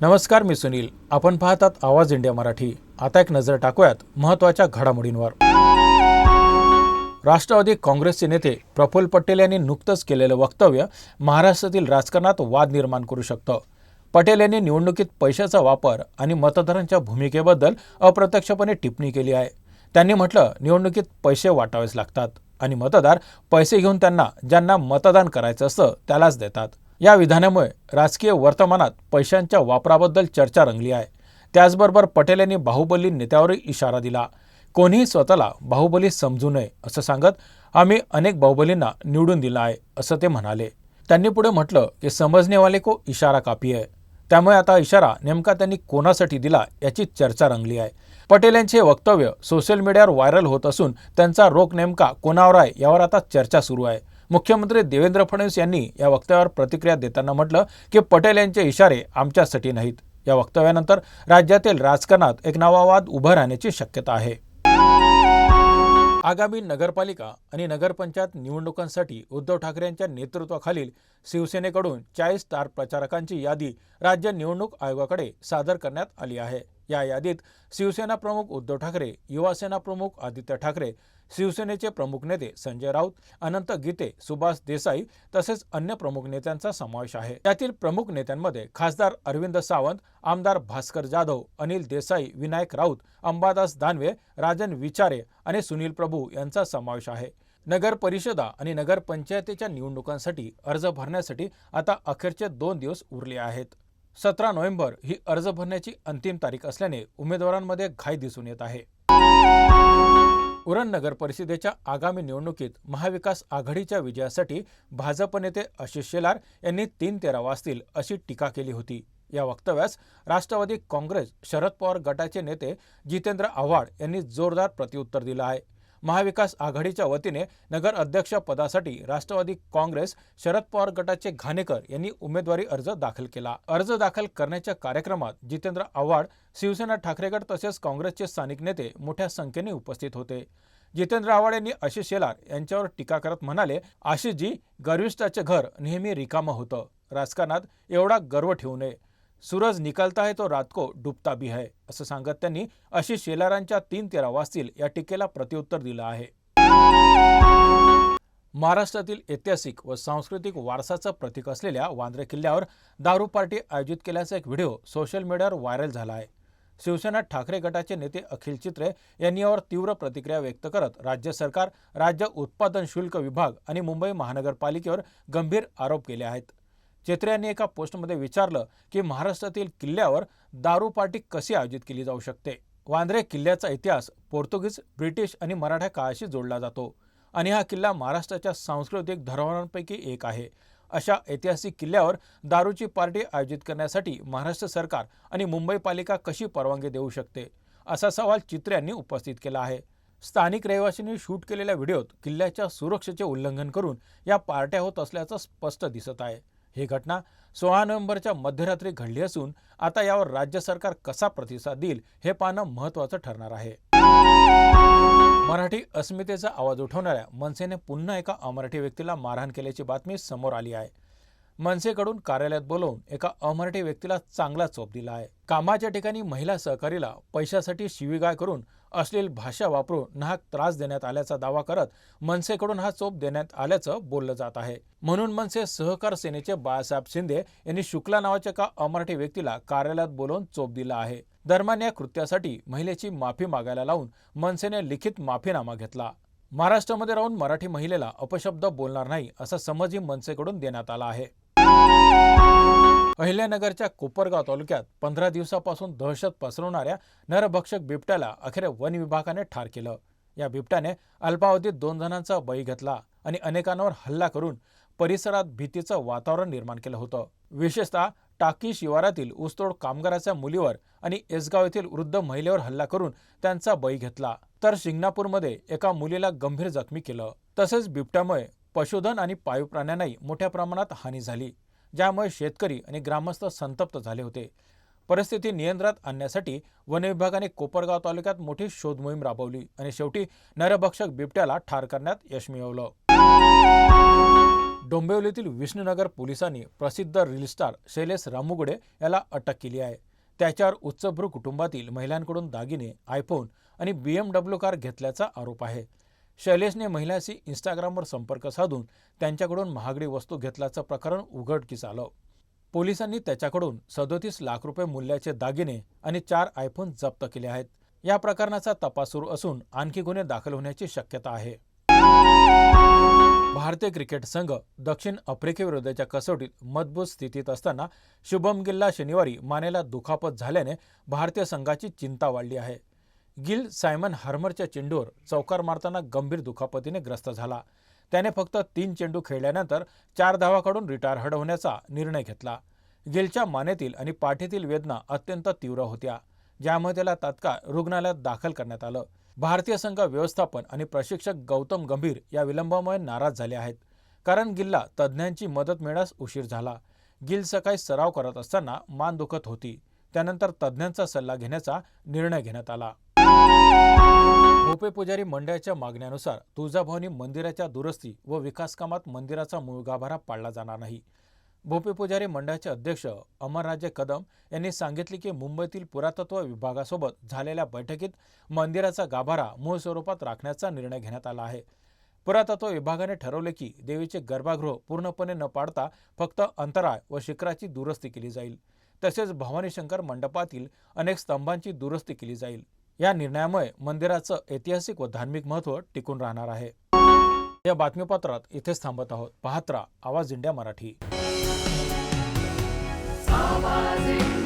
नमस्कार मी सुनील. आपण पाहतात आवाज इंडिया मराठी. आता एक नजर टाकूयात महत्त्वाच्या घडामोडींवर. राष्ट्रवादी काँग्रेसचे नेते प्रफुल्ल पटेल यांनी नुकतंच केलेलं वक्तव्य महाराष्ट्रातील राजकारणात वाद निर्माण करू शकतं. पटेल यांनी निवडणुकीत पैशाचा वापर आणि मतदारांच्या भूमिकेबद्दल अप्रत्यक्षपणे टिप्पणी केली आहे. त्यांनी म्हटलं निवडणुकीत पैसे वाटावेच लागतात आणि मतदार पैसे घेऊन त्यांना ज्यांना मतदान करायचं असतं त्यालाच देतात. या विधानामुळे राजकीय वर्तमानात पैशांच्या वापराबद्दल चर्चा रंगली आहे. त्याचबरोबर पटेल यांनी बाहुबली नेत्यावरही इशारा दिला. कोणीही स्वतःला बाहुबली समजू नये असं सांगत आम्ही अनेक बाहुबलींना निवडून दिलं आहे असं ते म्हणाले. त्यांनी पुढे म्हटलं की समजनेवाले को इशारा कापी आहे. त्यामुळे आता इशारा नेमका त्यांनी कोणासाठी दिला याची चर्चा रंगली आहे. पटेल यांचे वक्तव्य सोशल मीडियावर व्हायरल होत असून त्यांचा रोख नेमका कोणावर आहे यावर आता चर्चा सुरू आहे. मुख्यमंत्री देवेंद्र फडणवीस यांनी या वक्तव्यावर प्रतिक्रिया देताना म्हटलं की पटेल यांचे इशारे आमच्यासाठी नाहीत. या वक्तव्यानंतर राज्यातील राजकारणात एक नवावाद उभं राहण्याची शक्यता आहे. आगामी नगरपालिका आणि नगरपंचायत निवडणुकांसाठी उद्धव ठाकरे यांच्या नेतृत्वाखालील शिवसेनेकडून चाळीस स्टार प्रचारकांची यादी राज्य निवडणूक आयोगाकडे सादर करण्यात आली आहे. या यादीत शिवसेना प्रमुख उद्धव ठाकरे युवासेना प्रमुख आदित्य ठाकरे शिवसेनेचे प्रमुख नेते संजय राऊत अनंत गीते सुभाष देसाई तसेच अन्य प्रमुख नेत्यांचा समावेश आहे. त्यातील प्रमुख नेत्यांमध्ये खासदार अरविंद सावंत आमदार भास्कर जाधव अनिल देसाई विनायक राऊत अंबादास दानवे राजन विचारे आणि सुनील प्रभू यांचा समावेश आहे. नगर परिषदा आणि नगरपंचायतीच्या निवडणुकांसाठी अर्ज भरण्यासाठी आता अखेरचे दोन दिवस उरले आहेत. सतरा नोव्हेंबर ही अर्ज भरण्याची अंतिम तारीख असल्याने उमेदवारांमध्ये घाई दिसून येत आहे. उरण नगर परिषदेच्या आगामी निवडणुकीत महाविकास आघाडीच्या विजयासाठी भाजप नेते आशिष शेलार यांनी तीन तेरा वाजतील अशी टीका केली होती. या वक्तव्यास राष्ट्रवादी काँग्रेस शरद पवार गटाचे नेते जितेंद्र आव्हाड यांनी जोरदार प्रत्युत्तर दिलं आहे. महाविकास आघाडीच्या वतीने नगर अध्यक्ष पदासाठी राष्ट्रवादी काँग्रेस शरद पवार गटाचे घाणेकर यांनी उमेदवारी अर्ज दाखल केला. अर्ज दाखल करण्याच्या कार्यक्रमात जितेंद्र आव्हाड शिवसेना ठाकरेगड तसेच काँग्रेसचे स्थानिक नेते मोठ्या संख्येने उपस्थित होते. जितेंद्र आव्हाड यांनी आशिष शेलार यांच्यावर टीका करत म्हणाले आशिषजी गर्विष्ठाचे घर नेहमी रिकामं होतं. राजकारणात एवढा गर्व ठेवू नये. सूरज निकलता है तो रात को डुबता भी है असं सांगत त्यांनी अशी शेलारांच्या तीन तेरा वाजतील या टीकेला प्रत्युत्तर दिलं आहे. महाराष्ट्रातील ऐतिहासिक व सांस्कृतिक वारसाचं प्रतीक असलेल्या वांद्रे किल्ल्यावर दारू पार्टी आयोजित केल्याचा एक व्हिडिओ सोशल मीडियावर व्हायरल झाला आहे. शिवसेना ठाकरे गटाचे नेते अखिल चित्रे यांनी यावर तीव्र प्रतिक्रिया व्यक्त करत राज्य सरकार राज्य उत्पादन शुल्क विभाग आणि मुंबई महानगरपालिकेवर गंभीर आरोप केले आहेत. चेत्रे यांनी एका पोस्टमध्ये विचारलं की महाराष्ट्रातील किल्ल्यावर दारू पार्टी कशी आयोजित केली जाऊ शकते? वांद्रे किल्ल्याचा इतिहास पोर्तुगीज ब्रिटिश आणि मराठा काळाशी जोडला जातो आणि हा किल्ला महाराष्ट्राच्या सांस्कृतिक धरोहरांपैकी एक आहे. अशा ऐतिहासिक किल्ल्यावर दारूची पार्टी आयोजित करण्यासाठी महाराष्ट्र सरकार आणि मुंबई पालिका कशी परवानगी देऊ शकते? असा सवाल चित्रे यांनी उपस्थित केला आहे. स्थानिक रहिवाशांनी शूट केलेल्या व्हिडिओत किल्ल्याच्या सुरक्षेचे उल्लंघन करून या पार्ट्या होत असल्याचं स्पष्ट दिसत आहे. ही घटना सोळा नोव्हेंबरच्या मध्यरात्री घडली असून आता यावर राज्य सरकार कसा प्रतिसाद देईल हे पाहणं महत्त्वाचं ठरणार आहे. मराठी अस्मितेचा आवाज उठवणाऱ्या मनसेने पुन्हा एका अमराठी व्यक्तीला मारहाण केल्याची बातमी समोर आली आहे. मनसेकडून कार्यालयात बोलवून एका अमराठी व्यक्तीला चांगला चोप दिला आहे. कामाच्या ठिकाणी महिला सहकारीला पैशासाठी शिवीगाळ करून अश्लील भाषा वापरून नाहक त्रास देण्यात आल्याचा दावा करत मनसेकडून हा चोप देण्यात आल्याचं बोललं जात आहे. म्हणून मनसे सहकार सेनेचे बाळासाहेब शिंदे यांनी शुक्ला नावाच्या एका अमराठी व्यक्तीला कार्यालयात बोलवून चोप दिला आहे. दरम्यान या कृत्यासाठी महिलेची माफी मागायला लावून मनसेने लिखित माफीनामा घेतला. महाराष्ट्रामध्ये राहून मराठी महिलेला अपशब्द बोलणार नाही असा समजही मनसेकडून देण्यात आला आहे. अहिल्यानगरच्या कोपरगाव तालुक्यात पंधरा दिवसापासून दहशत पसरवणाऱ्या नरभक्षक बिबट्याला अखेर वन विभागाने ठार केलं. या बिबट्याने अल्पावधीत दोन जणांचा बळी घेतला आणि अनेकांवर हल्ला करून परिसरात भीतीचं वातावरण निर्माण केलं होतं. विशेषतः टाकी शिवारातील ऊसतोड कामगाराच्या मुलीवर आणि एसगाव येथील वृद्ध महिलेवर हल्ला करून त्यांचा बळी घेतला. तर शिंगणापूरमध्ये एका मुलीला गंभीर जखमी केलं. तसेच बिबट्यामुळे पशुधन आणि पाळीव प्राण्यांनाही मोठ्या प्रमाणात हानी झाली ज्यामुळे शेतकरी आणि ग्रामस्थ संतप्त झाले होते. परिस्थिती नियंत्रणात आणण्यासाठी वन विभागाने कोपरगाव तालुक्यात मोठी शोध मोहीम राबवली आणि शेवटी नरभक्षक बिबट्याला ठार करण्यात यश मिळवलं. डोंबिवलीतील विष्णुनगर पोलिसांनी प्रसिद्ध रील स्टार शैलेश रामुगडे याला अटक केली आहे. त्याच्यावर उच्चभ्रू कुटुंबातील महिलांकडून दागिने आयफोन आणि बी एम डब्ल्यू कार घेतल्याचा आरोप आहे. शैलेशने महिलांशी इंस्टाग्रामवर संपर्क साधून त्यांच्याकडून महागडी वस्तू घेतल्याचं प्रकरण उघडकीस आलं पोलिसांनी त्याच्याकडून सदोतीस लाख रुपये मूल्याचे दागिने आणि चार आयफोन जप्त केले आहेत. या प्रकरणाचा तपास सुरू असून आणखी गुन्हे दाखल होण्याची शक्यता आहे. भारतीय क्रिकेट संघ दक्षिण आफ्रिकेविरुद्धच्या कसोटीत मजबूत स्थितीत असताना शुभम गिल्ला शनिवारी मानेला दुखापत झाल्याने भारतीय संघाची चिंता वाढली आहे. गिल सायमन हार्मरच्या चेंडूवर चौकार मारताना गंभीर दुखापतीने ग्रस्त झाला. त्याने फक्त तीन चेंडू खेळल्यानंतर चार धावाकडून रिटायर हटवण्याचा निर्णय घेतला. गिलच्या मानेतील आणि पाठीतील वेदना अत्यंत तीव्र होत्या ज्यामुळे त्याला तात्काळ रुग्णालयात दाखल करण्यात आलं. भारतीय संघ व्यवस्थापन आणि प्रशिक्षक गौतम गंभीर या विलंबामुळे नाराज झाले आहेत कारण गिलला तज्ज्ञांची मदत मिळण्यास उशीर झाला. गिल सकाळी सराव करत असताना मान दुखत होती. त्यानंतर तज्ज्ञांचा सल्ला घेण्याचा निर्णय घेण्यात आला. भोपे पुजारी मंडळाच्या मागण्यानुसार तुळजाभवानी मंदिराच्या दुरुस्ती व विकासकामात मंदिराचा मूळ गाभारा पाळला जाणार नाही. भोपे पुजारी मंडळाचे अध्यक्ष अमरराजे कदम यांनी सांगितले की मुंबईतील पुरातत्व विभागासोबत झालेल्या बैठकीत मंदिराचा गाभारा मूळ स्वरूपात राखण्याचा निर्णय घेण्यात आला आहे. पुरातत्व विभागाने ठरवले की देवीचे गर्भागृह पूर्णपणे न पाडता फक्त अंतराळ व शिखराची दुरुस्ती केली जाईल. तसेच भवानीशंकर मंडपातील अनेक स्तंभांची दुरुस्ती केली जाईल. या निर्णयामुळे मंदिराचं ऐतिहासिक व धार्मिक महत्त्व टिकून राहणार आहे. या बातमीपत्रात इथेच थांबत आहोत. पाहत्रा आवाज इंडिया मराठी. आवाज इंडिया